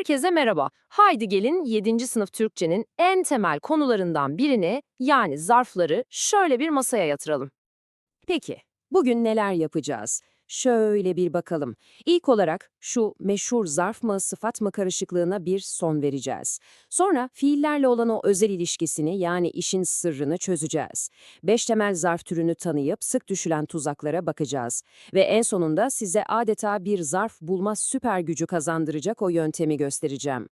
Herkese merhaba. Haydi gelin 7. sınıf Türkçenin en temel konularından birini yani zarfları şöyle bir masaya yatıralım. Peki, bugün neler yapacağız? Şöyle bir bakalım. İlk olarak şu meşhur zarf mı sıfat mı karışıklığına bir son vereceğiz. Sonra fiillerle olan o özel ilişkisini yani işin sırrını çözeceğiz. Beş temel zarf türünü tanıyıp sık düşülen tuzaklara bakacağız. Ve en sonunda size adeta bir zarf bulma süper gücü kazandıracak o yöntemi göstereceğim.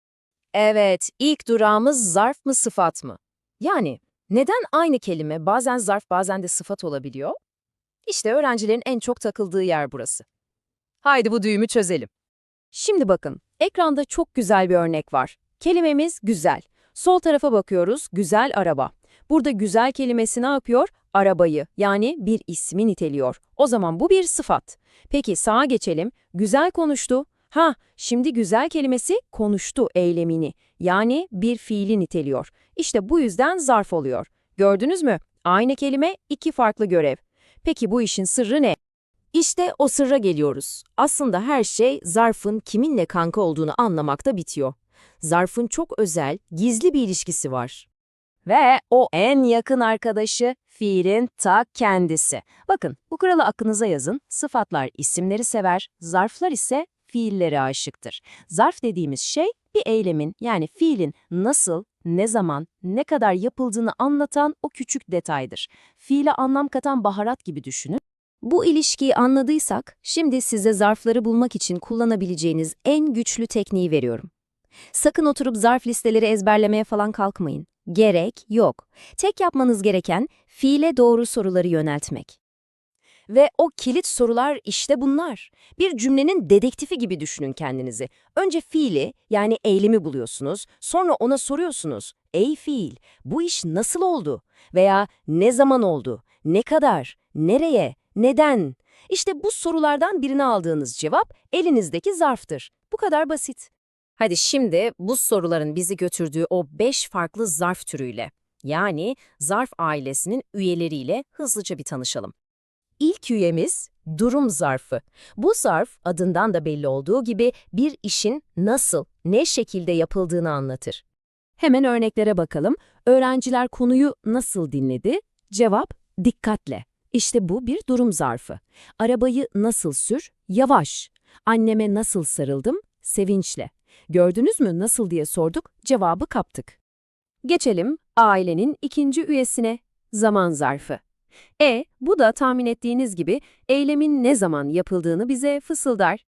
Evet, ilk durağımız zarf mı sıfat mı? Yani neden aynı kelime bazen zarf bazen de sıfat olabiliyor? İşte öğrencilerin en çok takıldığı yer burası. Haydi bu düğümü çözelim. Şimdi bakın, ekranda çok güzel bir örnek var. Kelimemiz güzel. Sol tarafa bakıyoruz, güzel araba. Burada güzel kelimesi ne yapıyor? Arabayı, yani bir ismi niteliyor. O zaman bu bir sıfat. Peki sağa geçelim. Güzel konuştu. Ha, şimdi güzel kelimesi konuştu eylemini. Yani bir fiili niteliyor. İşte bu yüzden zarf oluyor. Gördünüz mü? Aynı kelime, iki farklı görev. Peki bu işin sırrı ne? İşte o sırra geliyoruz. Aslında her şey zarfın kiminle kanka olduğunu anlamakta bitiyor. Zarfın çok özel, gizli bir ilişkisi var. Ve o en yakın arkadaşı fiilin ta kendisi. Bakın bu kuralı aklınıza yazın. Sıfatlar isimleri sever, zarflar ise fiillere aşıktır. Zarf dediğimiz şey bir eylemin yani fiilin nasıl, ne zaman, ne kadar yapıldığını anlatan o küçük detaydır. Fiile anlam katan baharat gibi düşünün. Bu ilişkiyi anladıysak, şimdi size zarfları bulmak için kullanabileceğiniz en güçlü tekniği veriyorum. Sakın oturup zarf listeleri ezberlemeye falan kalkmayın. Gerek yok. Tek yapmanız gereken fiile doğru soruları yöneltmek. Ve o kilit sorular işte bunlar. Bir cümlenin dedektifi gibi düşünün kendinizi. Önce fiili yani eylemi buluyorsunuz, sonra ona soruyorsunuz. Ey fiil, bu iş nasıl oldu? Veya ne zaman oldu? Ne kadar? Nereye? Neden? İşte bu sorulardan birini aldığınız cevap elinizdeki zarftır. Bu kadar basit. Hadi şimdi bu soruların bizi götürdüğü o beş farklı zarf türüyle, yani zarf ailesinin üyeleriyle hızlıca bir tanışalım. İlk üyemiz durum zarfı. Bu zarf adından da belli olduğu gibi bir işin nasıl, ne şekilde yapıldığını anlatır. Hemen örneklere bakalım. Öğrenciler konuyu nasıl dinledi? Cevap dikkatle. İşte bu bir durum zarfı. Arabayı nasıl sür? Yavaş. Anneme nasıl sarıldım? Sevinçle. Gördünüz mü nasıl diye sorduk, cevabı kaptık. Geçelim ailenin ikinci üyesine, zaman zarfı. E, bu da tahmin ettiğiniz gibi eylemin ne zaman yapıldığını bize fısıldar.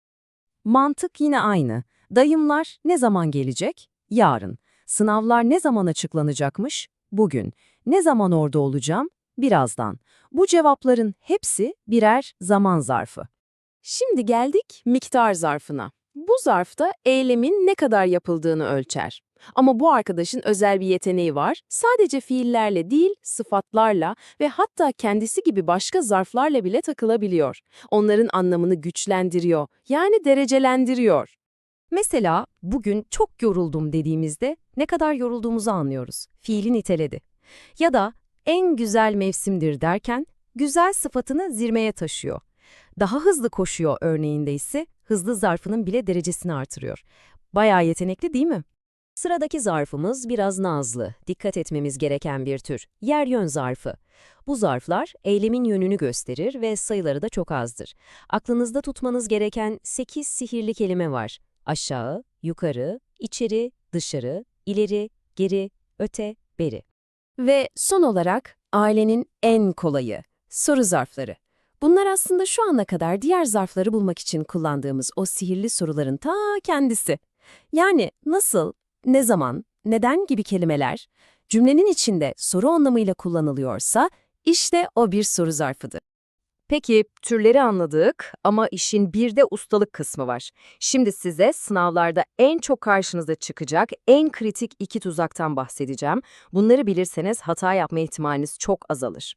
Mantık yine aynı. Dayımlar ne zaman gelecek? Yarın. Sınavlar ne zaman açıklanacakmış? Bugün. Ne zaman orada olacağım? Birazdan. Bu cevapların hepsi birer zaman zarfı. Şimdi geldik miktar zarfına. Bu zarfta eylemin ne kadar yapıldığını ölçer. Ama bu arkadaşın özel bir yeteneği var. Sadece fiillerle değil, sıfatlarla ve hatta kendisi gibi başka zarflarla bile takılabiliyor. Onların anlamını güçlendiriyor, yani derecelendiriyor. Mesela bugün çok yoruldum dediğimizde ne kadar yorulduğumuzu anlıyoruz. Fiili niteledi. Ya da en güzel mevsimdir derken güzel sıfatını zirmeye taşıyor. Daha hızlı koşuyor örneğinde ise hızlı zarfının bile derecesini artırıyor. Bayağı yetenekli değil mi? Sıradaki zarfımız biraz nazlı, dikkat etmemiz gereken bir tür. Yer yön zarfı. Bu zarflar eylemin yönünü gösterir ve sayıları da çok azdır. Aklınızda tutmanız gereken 8 sihirli kelime var. Aşağı, yukarı, içeri, dışarı, ileri, geri, öte, beri. Ve son olarak ailenin en kolayı, soru zarfları. Bunlar aslında şu ana kadar diğer zarfları bulmak için kullandığımız o sihirli soruların ta kendisi. Yani nasıl, ne zaman, neden gibi kelimeler cümlenin içinde soru anlamıyla kullanılıyorsa işte o bir soru zarfıdır. Peki türleri anladık ama işin bir de ustalık kısmı var. Şimdi size sınavlarda en çok karşınıza çıkacak en kritik iki tuzaktan bahsedeceğim. Bunları bilirseniz hata yapma ihtimaliniz çok azalır.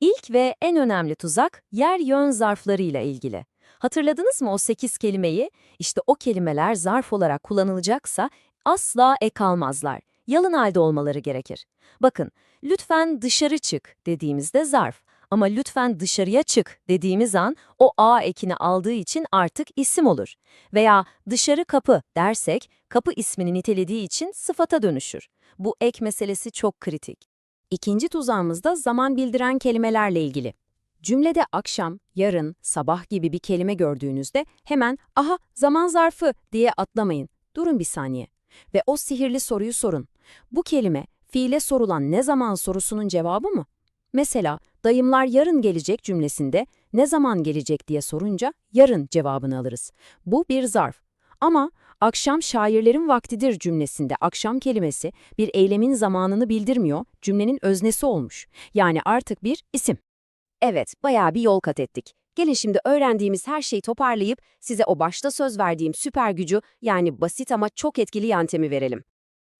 İlk ve en önemli tuzak yer yön zarflarıyla ilgili. Hatırladınız mı o 8 kelimeyi? İşte o kelimeler zarf olarak kullanılacaksa asla ek almazlar. Yalın halde olmaları gerekir. Bakın, lütfen dışarı çık dediğimizde zarf. Ama lütfen dışarıya çık dediğimiz an o A ekini aldığı için artık isim olur. Veya dışarı kapı dersek kapı ismini nitelediği için sıfata dönüşür. Bu ek meselesi çok kritik. İkinci tuzağımız da zaman bildiren kelimelerle ilgili. Cümlede akşam, yarın, sabah gibi bir kelime gördüğünüzde hemen aha zaman zarfı diye atlamayın. Durun bir saniye. Ve o sihirli soruyu sorun. Bu kelime fiile sorulan ne zaman sorusunun cevabı mı? Mesela dayımlar yarın gelecek cümlesinde ne zaman gelecek diye sorunca yarın cevabını alırız. Bu bir zarf. Ama akşam şairlerin vaktidir cümlesinde akşam kelimesi bir eylemin zamanını bildirmiyor, cümlenin öznesi olmuş. Yani artık bir isim. Evet, bayağı bir yol kat ettik. Gelin şimdi öğrendiğimiz her şeyi toparlayıp size o başta söz verdiğim süper gücü yani basit ama çok etkili yöntemi verelim.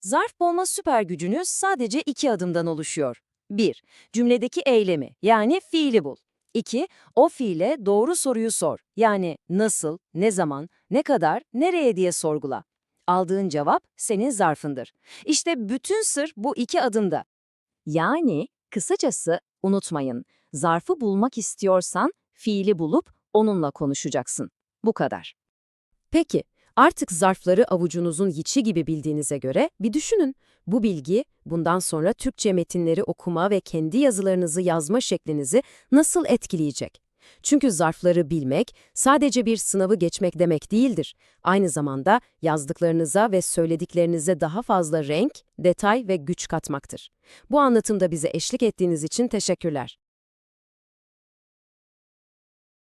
Zarf bulma süper gücünüz sadece iki adımdan oluşuyor. 1. Cümledeki eylemi yani fiili bul. 2. O fiile doğru soruyu sor. Yani nasıl, ne zaman, ne kadar, nereye diye sorgula. Aldığın cevap senin zarfındır. İşte bütün sır bu iki adımda. Yani kısacası unutmayın, zarfı bulmak istiyorsan fiili bulup onunla konuşacaksın. Bu kadar. Peki, artık zarfları avucunuzun içi gibi bildiğinize göre bir düşünün. Bu bilgi bundan sonra Türkçe metinleri okuma ve kendi yazılarınızı yazma şeklinizi nasıl etkileyecek? Çünkü zarfları bilmek sadece bir sınavı geçmek demek değildir. Aynı zamanda yazdıklarınıza ve söylediklerinize daha fazla renk, detay ve güç katmaktır. Bu anlatımda bize eşlik ettiğiniz için teşekkürler.